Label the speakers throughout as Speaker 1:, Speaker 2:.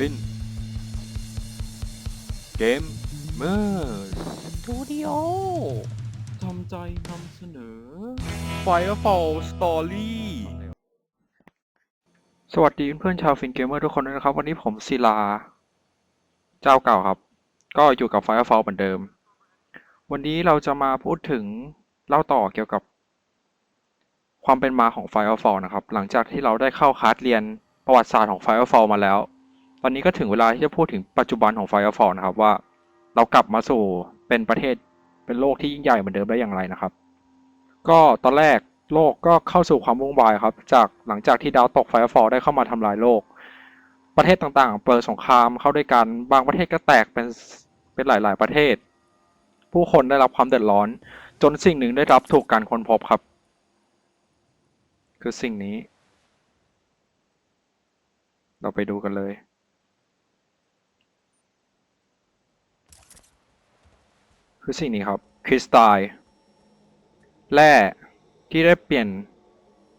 Speaker 1: ฟินเกมเมอร์สตูดิโอทำใจนำเสนอ Firefall Story สวัสดีเพื่อนๆชาวฟินเกมเมอร์ทุกคนด้วยนะครับ วันนี้ผมศิลา เจ้าเก่าครับ ก็อยู่กับ Firefall เหมือนเดิม วันนี้เราจะมาพูดถึงเล่าต่อเกี่ยวกับความเป็นมาของ Firefall นะครับ หลังจากที่เราได้เข้าคลาสเรียนประวัติศาสตร์ของ Firefall มาแล้ว ตอนนี้ก็ถึงเวลาที่จะพูดถึงปัจจุบันของ Firefall นะครับว่า เรากลับมาสู่เป็นประเทศเป็นโลกที่ยิ่งใหญ่เหมือนเดิมได้อย่างไรนะครับ ก็ตอนแรกโลกก็เข้าสู่ความวุ่นวายครับ จากหลังจากที่ดาวตก Firefall ได้เข้ามาทำลายโลก ประเทศต่างๆ เปิดสงครามเข้าด้วยกัน บางประเทศก็แตกเป็นเป็นหลาย ๆ ประเทศ ผู้คนได้รับความเดือดร้อน จนสิ่งหนึ่งได้รับถูกการค้นพบครับ คือสิ่งนี้ เราไปดูกันเลย คือสิ่งนี้ครับคริสตัลแร่ที่ได้เปลี่ยน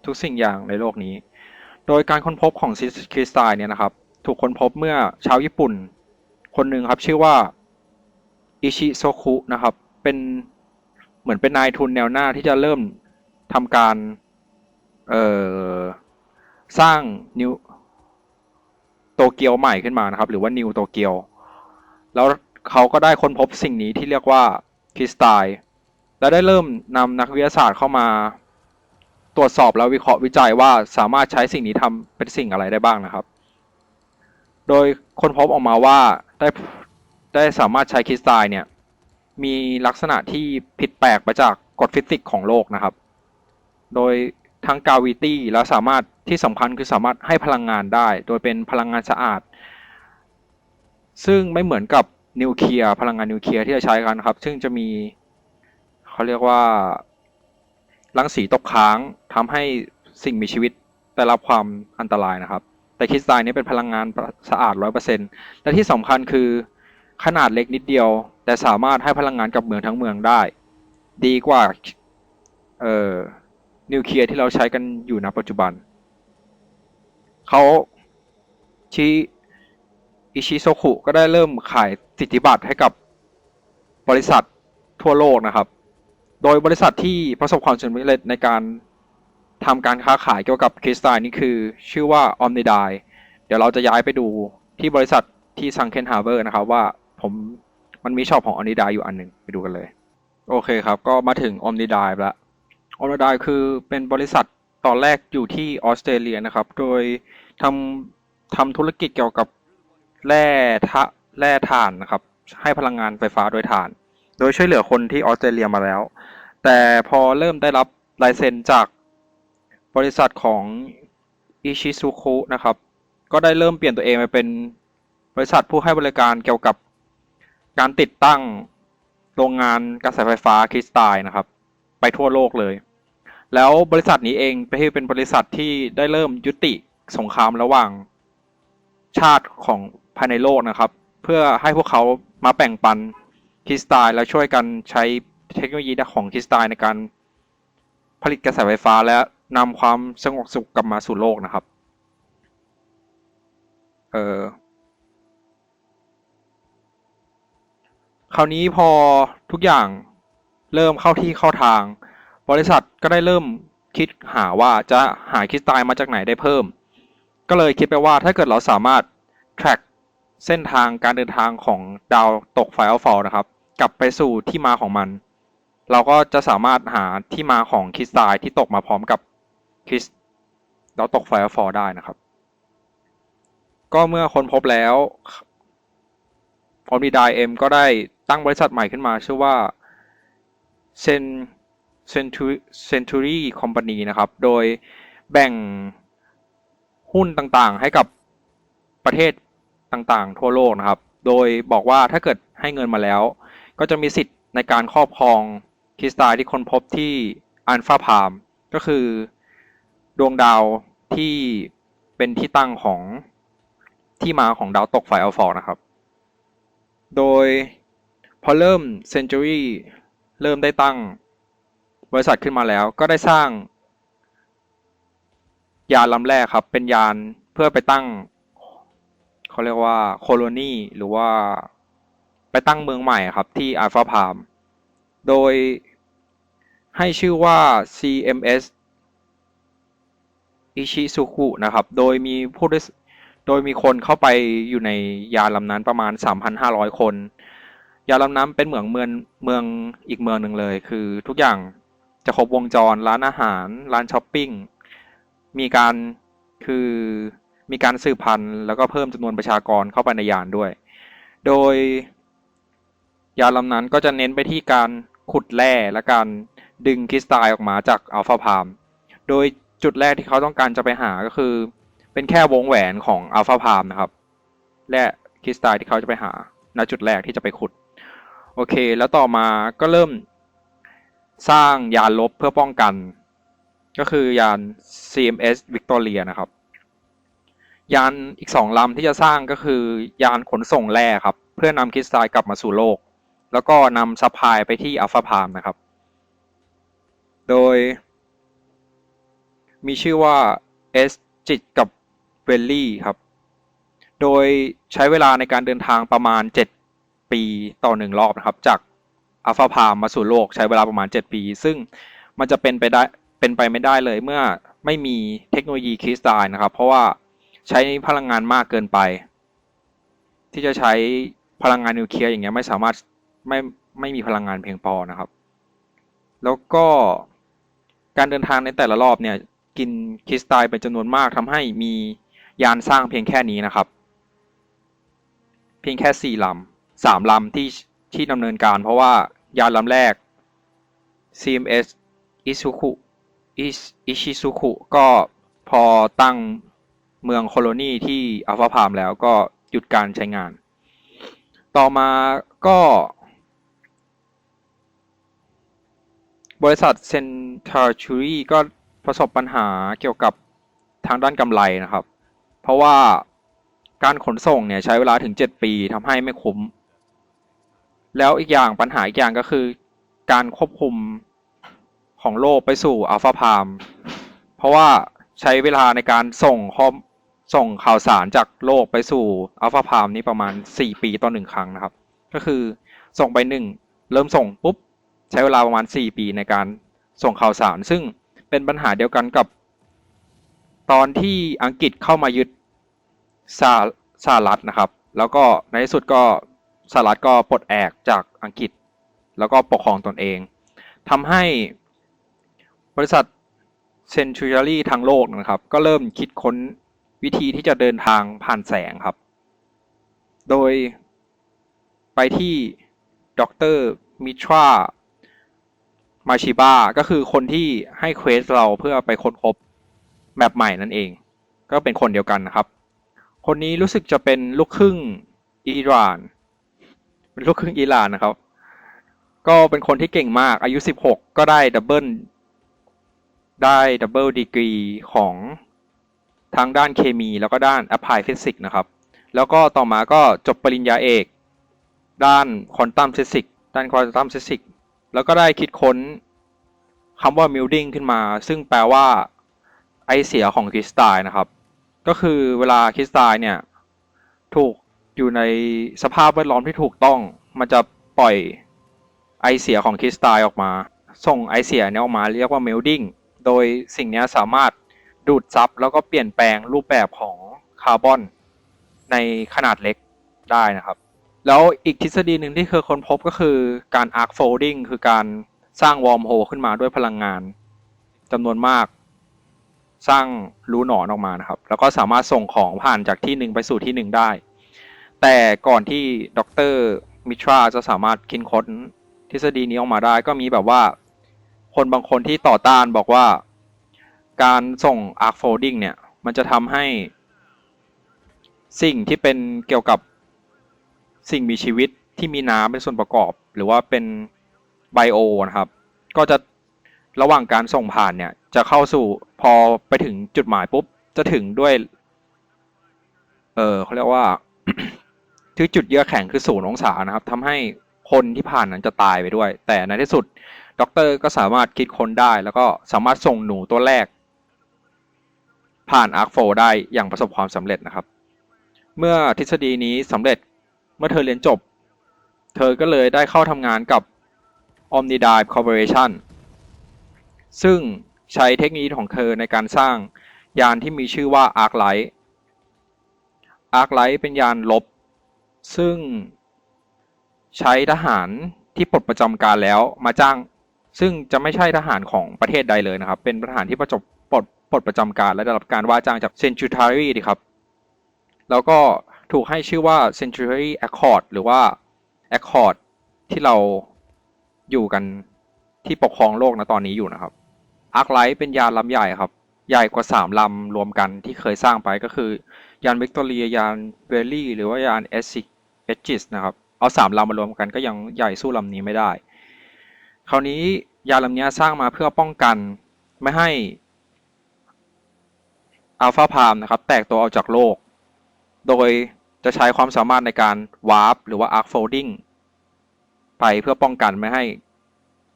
Speaker 1: ทุกสิ่งอย่างในโลกนี้ โดยการค้นพบของคริสตัลเนี่ยนะครับ ถูกค้นพบเมื่อชาวญี่ปุ่น คนหนึ่งครับชื่อว่าอิชิโซคุนะครับ เป็นเหมือนเป็นนายทุนแนวหน้าที่จะเริ่มทำการเอ่อสร้างนิวโตเกียวใหม่ขึ้นมานะครับ หรือว่านิวโตเกียว แล้ว เขาก็ได้ค้นพบสิ่งนี้ที่เรียกว่าคริสตัลและได้เริ่มนำนักวิทยาศาสตร์เข้ามา ตรวจสอบแล้ววิเคราะห์วิจัยว่าสามารถใช้สิ่งนี้ทำเป็นสิ่งอะไรได้บ้างนะครับ โดยค้นพบออกมาว่าได้ได้สามารถใช้คริสตัลเนี่ยมีลักษณะที่ผิดแปลกไปจากกฎฟิสิกส์ของโลกนะครับ โดยทั้งกาวิตี้และสามารถที่สำคัญคือสามารถให้พลังงานได้ โดยเป็นพลังงานสะอาด ซึ่งไม่เหมือนกับ นิวเคลียร์พลังงานนิวเคลียร์ที่จะใช้กันครับ ซึ่งจะมีเขาเรียกว่ารังสีตกค้างทำให้สิ่งมีชีวิตได้รับความอันตรายนะครับ แต่คริสตัลนี้เป็นพลังงานสะอาด 100%และที่สำคัญคือขนาดเล็กนิดเดียว แต่สามารถให้พลังงานกับเมืองทั้งเมืองได้ ดีกว่าเอ่อนิวเคลียร์ที่เราใช้กันอยู่ณปัจจุบันเขาชี้ อิชิโซคุก็ได้เริ่มขายสิทธิบัตรให้กับบริษัททั่วโลกนะครับ โดยบริษัทที่ประสบความสำเร็จในการทำการค้าขายเกี่ยวกับคริสตัลนี่คือชื่อว่า Omnidai เดี๋ยวเราจะย้ายไปดูที่บริษัทที่ซังเคนฮาร์เบอร์นะครับว่าผมมันมีช็อปของ Omnidai อยู่อันหนึ่งไปดูกันเลย โอเคครับ ก็มาถึง Omnidai แล้ว Omnidai คือเป็นบริษัทตอนแรกอยู่ที่ออสเตรเลียนะครับ โดยทำทำธุรกิจเกี่ยวกับ แร่ทะแร่ถ่านนะครับ ให้พลังงานไฟฟ้าโดยถ่าน โดยช่วยเหลือคนที่ออสเตรเลียมาแล้ว แต่พอเริ่มได้รับลายเซ็นจากบริษัทของอิชิซุคุนะครับ ก็ได้เริ่มเปลี่ยนตัวเองไปเป็นบริษัทผู้ให้บริการเกี่ยวกับการติดตั้งโรงงานกระแสไฟฟ้าคริสตัลนะครับ ไปทั่วโลกเลย แล้วบริษัทนี้เองเป็นบริษัทที่ได้เริ่มยุติสงครามระหว่างชาติของ ภายในโลกนะครับ เพื่อให้พวกเขามาแบ่งปันคริสตัลและช่วยกันใช้เทคโนโลยีของคริสตัลในการผลิตกระแสไฟฟ้าและนำความสงบสุขกลับมาสู่โลกนะครับ เออคราวนี้พอทุกอย่างเริ่มเข้าที่เข้าทาง บริษัทก็ได้เริ่มคิดหาว่าจะหาคริสตัลมาจากไหนได้เพิ่ม ก็เลยคิดไปว่าถ้าเกิดเราสามารถ track เส้นทางการเดินทางของดาวตกไฟอัลฟอลนะครับ กลับไปสู่ที่มาของมัน เราก็จะสามารถหาที่มาของคริสตัลที่ตกมาพร้อมกับคริสดาวตกไฟอัลฟอลได้นะครับ ก็เมื่อค้นพบแล้วออมนิดายเอ็มก็ได้ตั้งบริษัทใหม่ขึ้นมา ชื่อว่าเซนเซนทูเซนทูรี่คอมพานีนะครับ โดยแบ่งหุ้นต่างๆให้กับประเทศ ต่างๆ ทั่วโลกนะครับ โดยบอกว่าถ้าเกิดให้เงินมาแล้ว ก็จะมีสิทธิ์ในการครอบครองคริสตัลที่ค้นพบที่อัลฟาพามก็คือดวงดาวที่เป็นที่ตั้งของที่มาของดาวตกไฟอัลฟอร์นะครับ โดยพอเริ่มเซนจูรี่เริ่มได้ตั้งบริษัทขึ้นมาแล้วก็ได้สร้างยานลำแรกครับ เป็นยานเพื่อไปตั้ง เขาเรียกว่าโคโลนีหรือว่าไปตั้งเมืองใหม่ครับที่อัลฟาพามโดยให้ชื่อว่า CMS อิชิซุกุนะครับ โดยมีผู้โดยมีคนเข้าไปอยู่ในยานลำนั้นประมาณ 3,500 คน ยานลำนั้นเป็นเหมืองเมืองเมืองอีกเมืองหนึ่งเลย คือทุกอย่างจะครบวงจรร้านอาหาร ร้านช้อปปิ้ง มีการคือ มีการสืบพันธุ์แล้วก็เพิ่มจำนวนประชากรเข้าไปในยานด้วย โดย ยานลำนั้นก็จะเน้นไปที่การขุดแร่และการดึงคริสตัลออกมาจากอัลฟาพามโดยจุดแรกที่เขาต้องการจะไปหาก็คือ เป็นแค่วงแหวนของอัลฟาพามนะครับ และคริสตัลที่เขาจะไปหาณจุดแรกที่จะไปขุด โอเค แล้วต่อมาก็เริ่มสร้างยานลบเพื่อป้องกัน ก็คือยาน CMS Victoria นะครับ ยานอีกสองลำที่จะสร้างก็คือยานขนส่งแร่ครับ เพื่อนำคริสตัลกลับมาสู่โลก แล้วก็นำซัพพลายไปที่อัลฟาพามนะครับ โดย มีชื่อว่า S จิตกับเวลลี่ครับ โดยใช้เวลาในการเดินทางประมาณ 7 ปีต่อหนึ่งรอบนะครับ จากอัลฟาพามมาสู่โลกใช้เวลาประมาณ 7 ปี ซึ่งมันจะเป็นไปได้เป็นไปไม่ได้เลยเมื่อไม่มีเทคโนโลยีคริสตัลนะครับ เพราะว่า ใช้พลังงานมากเกินไป ที่จะใช้พลังงานนิวเคลียร์อย่างเงี้ยไม่สามารถไม่ไม่มีพลังงานเพียงพอนะครับ แล้วก็การเดินทางในแต่ละรอบเนี่ยกินคริสตัลเป็นจำนวนมากทำให้มียานสร้างเพียงแค่นี้นะครับ เพียงแค่สี่ลำสามลำที่ที่ดำเนินการ เพราะว่ายานลำแรก CMS อิซุคุอิชิซุคุก็พอตั้ง เมืองโคโลนีที่อัลฟาพามแล้วก็หยุดการใช้งาน ต่อมาก็ บริษัทเซนทาชูรีก็ประสบปัญหาเกี่ยวกับทางด้านกำไรนะครับ เพราะว่าการขนส่งเนี่ยใช้เวลาถึง 7 ปีทำให้ไม่คุ้ม แล้วอีกอย่างปัญหาอีกอย่างก็คือการควบคุมของโลกไปสู่อัลฟาพาม เพราะว่าใช้เวลาในการส่งข้อ ส่งข่าวสารจากโลกไปสู่อัลฟาพามนี้ประมาณ 4 ปีต่อหนึ่งครั้งนะครับ ก็คือส่งไปหนึ่งเริ่มส่งปุ๊บ ใช้เวลาประมาณ 4 ปีในการส่งข่าวสาร ซึ่งเป็นปัญหาเดียวกันกับ ตอนที่อังกฤษเข้ามายึดสาสหรัฐนะครับ แล้วก็ในที่สุดก็สหรัฐก็ปลดแอกจากอังกฤษ แล้วก็ปกครองตนเองทำให้บริษัทเซนชูรี่ทางโลกนะครับ ก็เริ่มคิดค้น วิธีที่จะเดินทางผ่านแสงครับ โดยไปที่ด็อกเตอร์มิทรามาชิบาก็คือคนที่ให้เควสเราเพื่อไปค้นพบแมปใหม่นั่นเอง ก็เป็นคนเดียวกันนะครับ คนนี้รู้สึกจะเป็นลูกครึ่งอิหร่าน เป็นลูกครึ่งอิหร่านนะครับ ก็เป็นคนที่เก่งมากอายุ 16 ก็ได้ดับเบิลได้ดับเบิลดีกรีของ ทางด้านเคมี แล้วก็ด้าน Applied Physics นะครับ แล้วก็ต่อมาก็จบปริญญาเอก ด้านควอนตัมฟิสิกส์ด้านควอนตัมฟิสิกส์แล้วก็ได้คิดค้นคำว่า melting ขึ้นมา ซึ่งแปลว่าไอเสียของคริสตัลนะครับ ก็คือเวลาคริสตัลเนี่ย ถูกอยู่ในสภาพแวดล้อมที่ถูกต้อง มันจะปล่อยไอเสียของคริสตัลออกมา ส่งไอเสียเนี่ยออกมาเรียกว่า melting โดยสิ่งนี้สามารถ ดูดซับแล้วก็เปลี่ยนแปลงรูปแบบของคาร์บอนในขนาดเล็กได้นะครับ แล้วอีกทฤษฎีหนึ่งที่เคยค้นพบก็คือการ arc folding คือการสร้างวอร์มโฮขึ้นมาด้วยพลังงานจำนวนมากสร้างรูหนอนออกมานะครับ แล้วก็สามารถส่งของผ่านจากที่หนึ่งไปสู่ที่หนึ่งได้ แต่ก่อนที่ดรมิทราจะสามารถคิดค้นทฤษฎีนี้ออกมาได้ ก็มีแบบว่า คนบางคนที่ต่อต้านบอกว่า การส่ง arc folding เนี่ย มันจะทำให้สิ่งที่เป็นเกี่ยวกับสิ่งมีชีวิตที่มีน้ำเป็นส่วนประกอบ หรือว่าเป็นไบโอนะครับ ก็จะระหว่างการส่งผ่านเนี่ย จะเข้าสู่พอไปถึงจุดหมายปุ๊บ จะถึงด้วย เออเขาเรียกว่าที่จุดเยื้อแข็งคือศูนย์องศานะครับทำให้คนที่ผ่านนั้นจะตายไปด้วย แต่ในที่สุดด็อกเตอร์ก็สามารถคิดค้นได้ แล้วก็สามารถส่งหนูตัวแรก ผ่านอาร์คโฟได้อย่างประสบความสำเร็จนะครับ เมื่อทฤษฎีนี้สำเร็จเมื่อเธอเรียนจบ เธอก็เลยได้เข้าทำงานกับ Omnidive Corporation ซึ่งใช้เทคโนโลยีของเธอในการสร้างยานที่มีชื่อว่า Arclight Arclight เป็นยานลบ ซึ่งใช้ทหารที่ปลดประจำการแล้วมาจ้าง ซึ่งจะไม่ใช่ทหารของประเทศใดเลยนะครับ เป็นทหารที่ประจบ ปลดปลดประจำการและได้รับการว่าจ้างจาก Century ดีครับ แล้วก็ถูกให้ชื่อว่า Century Accord หรือว่า Accord ที่เราอยู่กันที่ปกครองโลกนะตอนนี้อยู่นะครับ Arclight เป็นยานลำใหญ่ครับ ใหญ่กว่า 3 ลำรวมกันที่เคยสร้างไปก็คือยานวิกตอเรียยานเวลลี่หรือว่ายานเอซิเอจิสนะครับ เอา 3 ลำมารวมกันก็ยังใหญ่สู้ลำนี้ไม่ได้ คราวนี้ยานลำนี้สร้างมาเพื่อป้องกันไม่ให้ อัลฟาพามนะครับแตกตัวออกจากโลก โดยจะใช้ความสามารถในการวาร์ปหรือว่าอาร์คโฟลดิ้งไปเพื่อป้องกันไม่ให้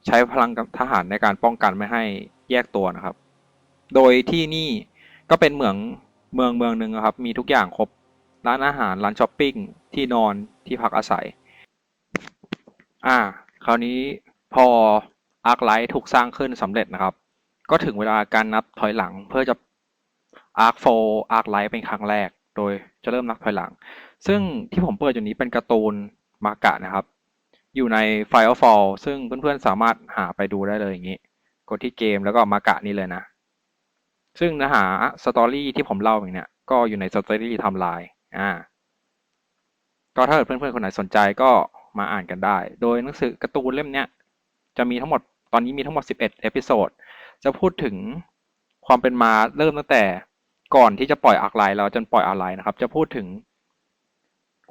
Speaker 1: ใช้พลังทหารในการป้องกันไม่ให้แยกตัวนะครับ โดยที่นี่ก็เป็นเหมืองเมืองเมืองหนึ่งนะครับ มีทุกอย่างครบร้านอาหารร้านช้อปปิ้งที่นอนที่พักอาศัย อ่า คราวนี้พออาร์คไลท์ถูกสร้างขึ้นสำเร็จนะครับ ก็ถึงเวลาการนับถอยหลังเพื่อจะ อาร์คโฟอาร์คไลท์เป็นครั้งแรก โดยจะเริ่มนับถอยหลัง ซึ่งที่ผมเปิดอยู่นี้เป็นการ์ตูนมากะนะครับ อยู่ใน Firefall ซึ่งเพื่อนๆสามารถหาไปดูได้เลยอย่างนี้ กดที่เกมแล้วก็มากะนี่เลยนะ ซึ่งเนื้อหาสตอรี่ที่ผมเล่าอย่างเนี้ยก็อยู่ในสตอรี่ไทม์ไลน์อ่าก็ถ้าเกิดเพื่อนๆคนไหนสนใจก็มาอ่านกันได้ โดยหนังสือการ์ตูนเล่มเนี้ยจะมีทั้งหมดตอนนี้มีทั้งหมด 11 เอพิโซด จะพูดถึงความเป็นมาเริ่มตั้งแต่ ก่อนที่จะปล่อยอาร์คไลน์แล้วจนปล่อยอาร์ไลน์นะครับ จะพูดถึง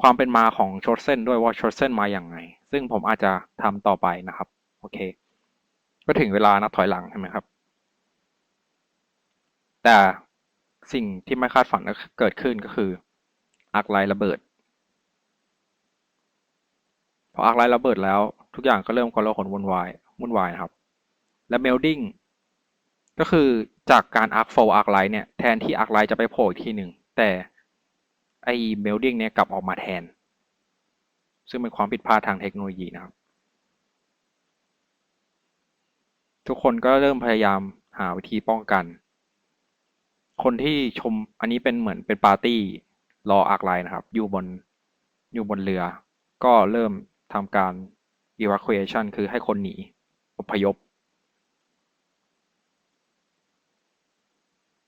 Speaker 1: ความเป็นมาของชอร์เซนด้วยว่าชอร์เซนมาอย่างไง ซึ่งผมอาจจะทำต่อไปนะครับ โอเค ก็ถึงเวลานับถอยหลังใช่ไหมครับ แต่สิ่งที่ไม่คาดฝันก็เกิดขึ้นก็คืออาร์คไลน์ระเบิดพออาร์คไลน์ระเบิดแล้ว ทุกอย่างก็เริ่มกลาหนวุ่นวายวุ่นวายนะครับ และเมลดิ้ง ก็คือจากการอาร์คโฟอาร์คไลน์เนี่ยแทนที่อาร์คไลน์จะไปโผล่อีกทีหนึ่งแต่ไอ้เมลดิ้งเนี่ยกลับออกมาแทน ซึ่งเป็นความผิดพลาดทางเทคโนโลยีนะครับ ทุกคนก็เริ่มพยายามหาวิธีป้องกัน คนที่ชมอันนี้เป็นเหมือนเป็นปาร์ตี้รออาร์คไลน์นะครับ อยู่บนอยู่บนเรือ ก็เริ่มทำการ evacuation คือให้คนหนีอพยพ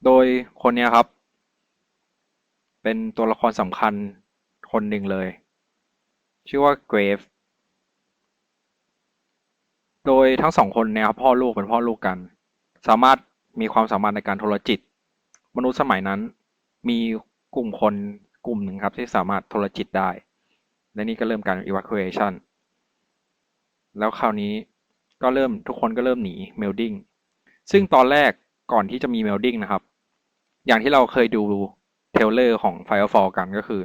Speaker 1: โดยคนนี้ครับ เป็นตัวละครสำคัญคนหนึ่งเลย ชื่อว่าเกรฟโดยทั้งสองคนเนี่ยครับพ่อลูกเป็นพ่อลูกกัน สามารถมีความสามารถในการโทรจิต มนุษย์สมัยนั้น มีกลุ่มคนกลุ่มหนึ่งครับที่สามารถโทรจิตได้ และนี่ก็เริ่มการ evacuation แล้วคราวนี้ก็เริ่มทุกคนก็เริ่มหนี melding ซึ่งตอนแรกก่อนที่จะมี melding นะครับ อย่างที่เราเคยดูเทเลอร์ของ Firefall กันก็คือ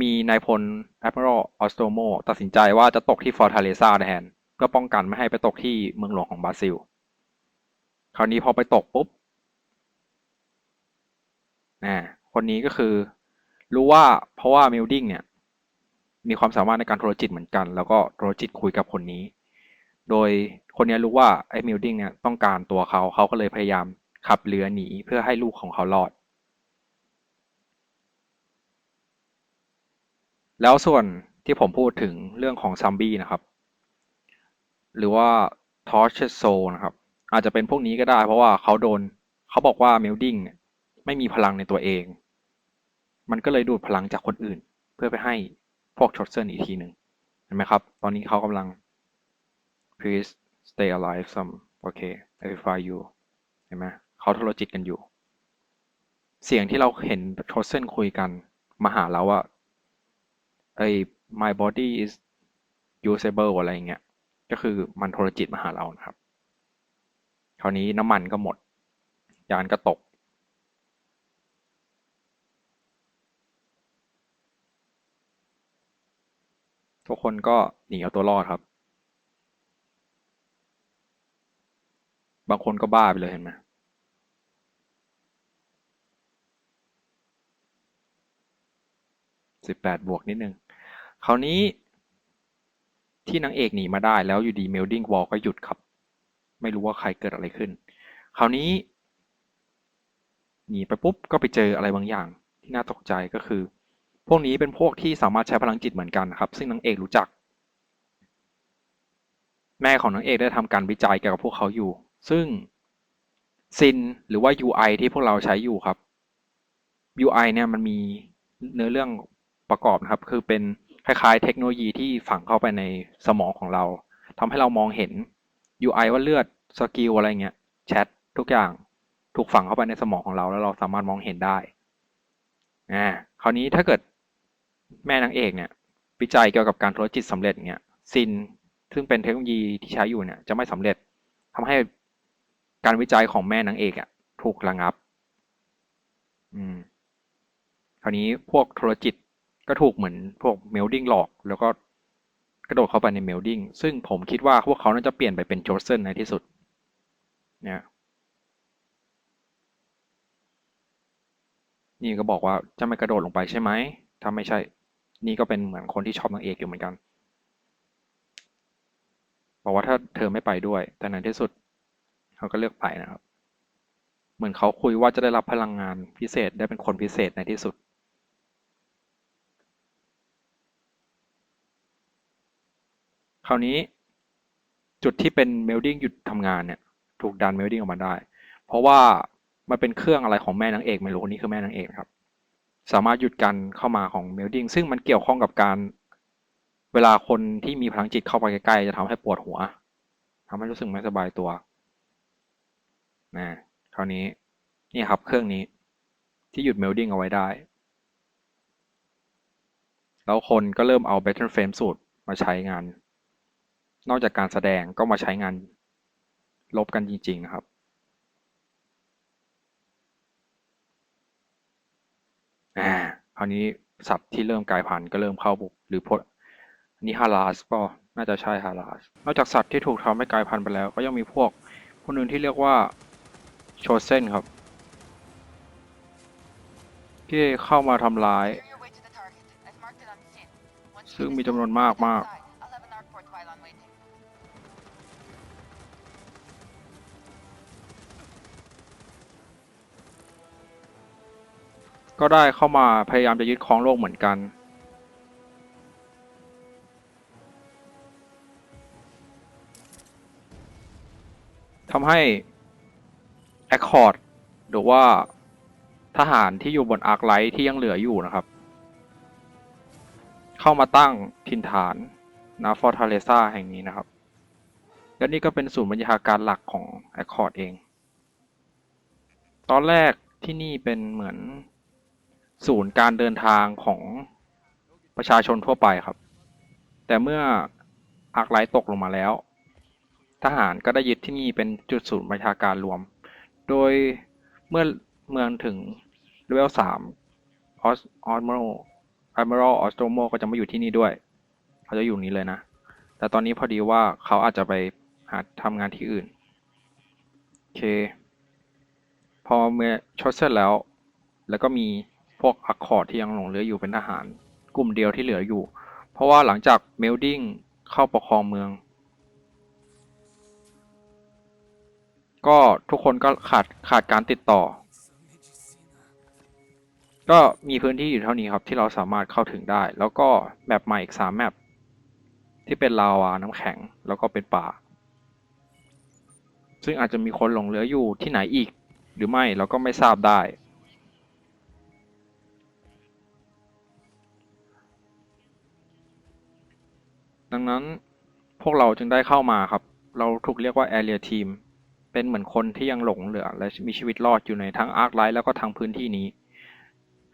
Speaker 1: มีนายพล Admiral Ostomo ตัดสินใจว่าจะตกที่ Fortaleza แทนเพื่อป้องกันไม่ให้ไปตกที่เมืองหลวงของบราซิล คราวนี้พอไปตกปุ๊บอ่าคนนี้ก็คือรู้ว่าเพราะว่า melding เนี่ย มีความสามารถในการโทรจิตเหมือนกัน แล้วก็โทรจิตคุยกับคนนี้ โดยคนนี้รู้ว่าไอ้มิลดิ้งเนี่ยต้องการตัวเขาเขาก็เลยพยายาม ขับเรือหนีเพื่อให้ลูกของเขารอด แล้วส่วนที่ผมพูดถึงเรื่องของซัมบี้นะครับ หรือว่าทอร์ชโซนะครับ อาจจะเป็นพวกนี้ก็ได้เพราะว่าเขาโดนเขาบอกว่าเมลดิ้งไม่มีพลังในตัวเอง มันก็เลยดูดพลังจากคนอื่น เพื่อไปให้พวกชอตเซนอีกทีหนึ่งเห็นไหมครับ ตอนนี้เขากำลัง please stay alive some โอเค verify you เห็นไหม เขาโทรจิตกันอยู่ เสียงที่เราเห็นชอตเซนคุยกัน มาหาเราว่าไอ้ my body is usable อะไรเงี้ยก็คือมันโทรจิตมาหาเรานะครับ คราวนี้น้ำมันก็หมด ยานก็ตก ทุกคนก็หนีเอาตัวรอดครับ บางคนก็บ้าไปเลยเห็นไหม สิบแปดบวกนิดนึงคราวนี้ที่นางเอกหนีมาได้แล้วอยู่ดีเมลดิ้งวอลก็หยุดครับ ไม่รู้ว่าใครเกิดอะไรขึ้น คราวนี้หนีไปปุ๊บก็ไปเจออะไรบางอย่างที่น่าตกใจก็คือ พวกนี้เป็นพวกที่สามารถใช้พลังจิตเหมือนกันครับ ซึ่งนางเอกรู้จัก แม่ของนางเอกได้ทำการวิจัยเกี่ยวกับพวกเขาอยู่ ซึ่งซินหรือว่า UI ที่พวกเราใช้อยู่ครับ UI เนี่ยมันมีเนื้อเรื่อง ประกอบนะครับ คือเป็นคล้ายๆ เทคโนโลยีที่ฝังเข้าไปในสมองของเราทำให้เรามองเห็น UI ว่าเลือดสกิลอะไรเงี้ยแชททุกอย่างถูกฝังเข้าไปในสมองของเรา แล้วเราสามารถมองเห็นได้อ่าคราวนี้ถ้าเกิดแม่นางเอกเนี่ยวิจัยเกี่ยวกับการธุรกิจสำเร็จเงี้ยซินซึ่งเป็นเทคโนโลยีที่ใช้อยู่เนี่ยจะไม่สำเร็จทำให้การวิจัยของแม่นางเอกอะถูกระงับ อืม คราวนี้พวกธุรกิจ ก็ถูกเหมือนพวกเมลดิ้งหลอกแล้วก็กระโดดเข้าไปในเมลดิ้งซึ่งผมคิดว่าพวกเขาน่าจะเปลี่ยนไปเป็นโจเซนในที่สุดเนี่ยนี่ก็บอกว่าจะไม่กระโดดลงไปใช่ไหมถ้าไม่ใช่ นี่ก็เป็นเหมือนคนที่ชอบนางเอกอยู่เหมือนกัน บอกว่าถ้าเธอไม่ไปด้วย แต่ในที่สุดเขาก็เลือกไปนะครับ เหมือนเขาคุยว่าจะได้รับพลังงานพิเศษได้เป็นคนพิเศษในที่สุด คราวนี้จุดที่เป็นเมลดิ้งหยุดทำงานเนี่ยถูกดันเมลดิ้งออกมาได้ เพราะว่ามันเป็นเครื่องอะไรของแม่นางเอกไม่รู้คนนี้คือแม่นางเอกครับ สามารถหยุดการเข้ามาของเมลดิ้งซึ่งมันเกี่ยวข้องกับการ เวลาคนที่มีพลังจิตเข้าไปใกล้ๆจะทำให้ปวดหัวทำให้รู้สึกไม่สบายตัวนะคราวนี้นี่ครับเครื่องนี้ที่หยุดเมลดิ้งเอาไว้ได้ แล้วคนก็เริ่มเอา Battle Frame สูตรมาใช้งาน นอกจากการแสดงก็มาใช้งานลบกันจริง ๆ นะครับ อ่า คราวนี้สัตว์ที่เริ่มกลายพันธุ์ก็เริ่มเข้าบุกหรือพดอันนี้ฮาราสก็น่าจะใช่ฮาราส นอกจากสัตว์ที่ถูกทำให้กลายพันธุ์ไปแล้ว ก็ยังมีพวกคนอื่นที่เรียกว่าโชเซนครับ ที่เข้ามาทำร้าย ซึ่งมี
Speaker 2: the
Speaker 1: จำนวนมากมาก ก็ได้เข้ามาพยายามจะยึดครองโลกเหมือนกัน ทำให้ Accord หรือว่าทหารที่อยู่บนอาร์คไลท์ที่ยังเหลืออยู่นะครับ เข้ามาตั้งถิ่นฐานนาฟอร์ทาเลซาแห่งนี้นะครับ และนี่ก็เป็นศูนย์บัญชาการหลักของ Accord เอง ตอนแรกที่นี่เป็นเหมือน ศูนย์การเดินทางของประชาชนทั่วไปครับ แต่เมื่ออาร์คไลท์ตกลงมาแล้ว ทหารก็ได้ยึดที่นี่เป็นจุดศูนย์ประชาการรวม โดยเมื่อเมืองถึงเลเวลสามออสออสเมอรอเมอรัลออสโตโมก็จะมาอยู่ที่นี่ด้วย เขาจะอยู่นี้เลยนะ แต่ตอนนี้พอดีว่าเขาอาจจะไปหาทำงานที่อื่น โอเค พอเมื่อชดเสร็จแล้ว แล้วก็มี พวกอักคอร์ดที่ยังหลงเหลืออยู่เป็นทหาร กลุ่มเดียวที่เหลืออยู่ เพราะว่าหลังจากเมลดิ้งเข้าปกครองเมือง ก็ทุกคนก็ขาดขาดการติดต่อ ก็มีพื้นที่อยู่เท่านี้ครับที่เราสามารถเข้าถึงได้ แล้วก็แมปใหม่อีกสามแมปที่เป็นลาวาน้ำแข็งแล้วก็เป็นป่า ซึ่งอาจจะมีคนหลงเหลืออยู่ที่ไหนอีกหรือไม่เราก็ไม่ทราบได้ ดังนั้นพวกเราจึงได้เข้ามาครับ เราถูกเรียกว่า Area Team เป็นเหมือนคนที่ยังหลงเหลือ และมีชีวิตรอดอยู่ในทั้งอาร์คไลท์แล้วก็ทั้งพื้นที่นี้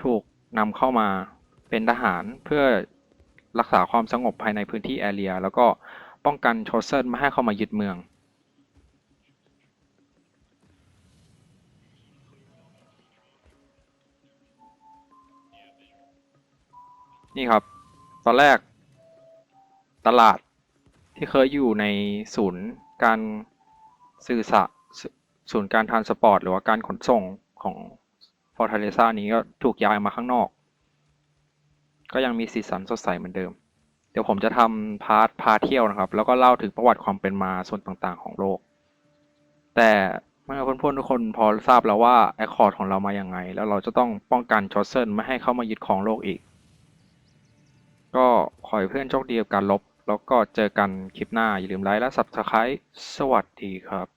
Speaker 1: ถูกนำเข้ามาเป็นทหารเพื่อรักษาความสงบภายในพื้นที่แอเรียแล้วก็ป้องกันโชเซนไม่ให้เข้ามายึดเมือง นี่ครับ ตอนแรก ตลาดที่เคยอยู่ในศูนย์การสื่อสารศูนย์การทานสปอร์ต หรือว่าการขนส่งของฟอร์ทเลซ่านี้ก็ถูกย้ายมาข้างนอก ก็ยังมีสีสันสดใสเหมือนเดิม เดี๋ยวผมจะทำพาร์ทพาเที่ยวนะครับ แล้วก็เล่าถึงประวัติความเป็นมาส่วนต่างๆ ของโลก แต่เมื่อเพื่อนๆทุกคนพอทราบแล้วว่าแอคคอร์ดของเรามาอย่างไง แล้วเราจะต้องป้องกันชอสเซนไม่ให้เข้ามายึดครองโลกอีก ก็ขอให้เพื่อนโชคดีกับการลบ แล้วก็เจอกันคลิปหน้า อย่าลืมไลค์และ Subscribe สวัสดีครับ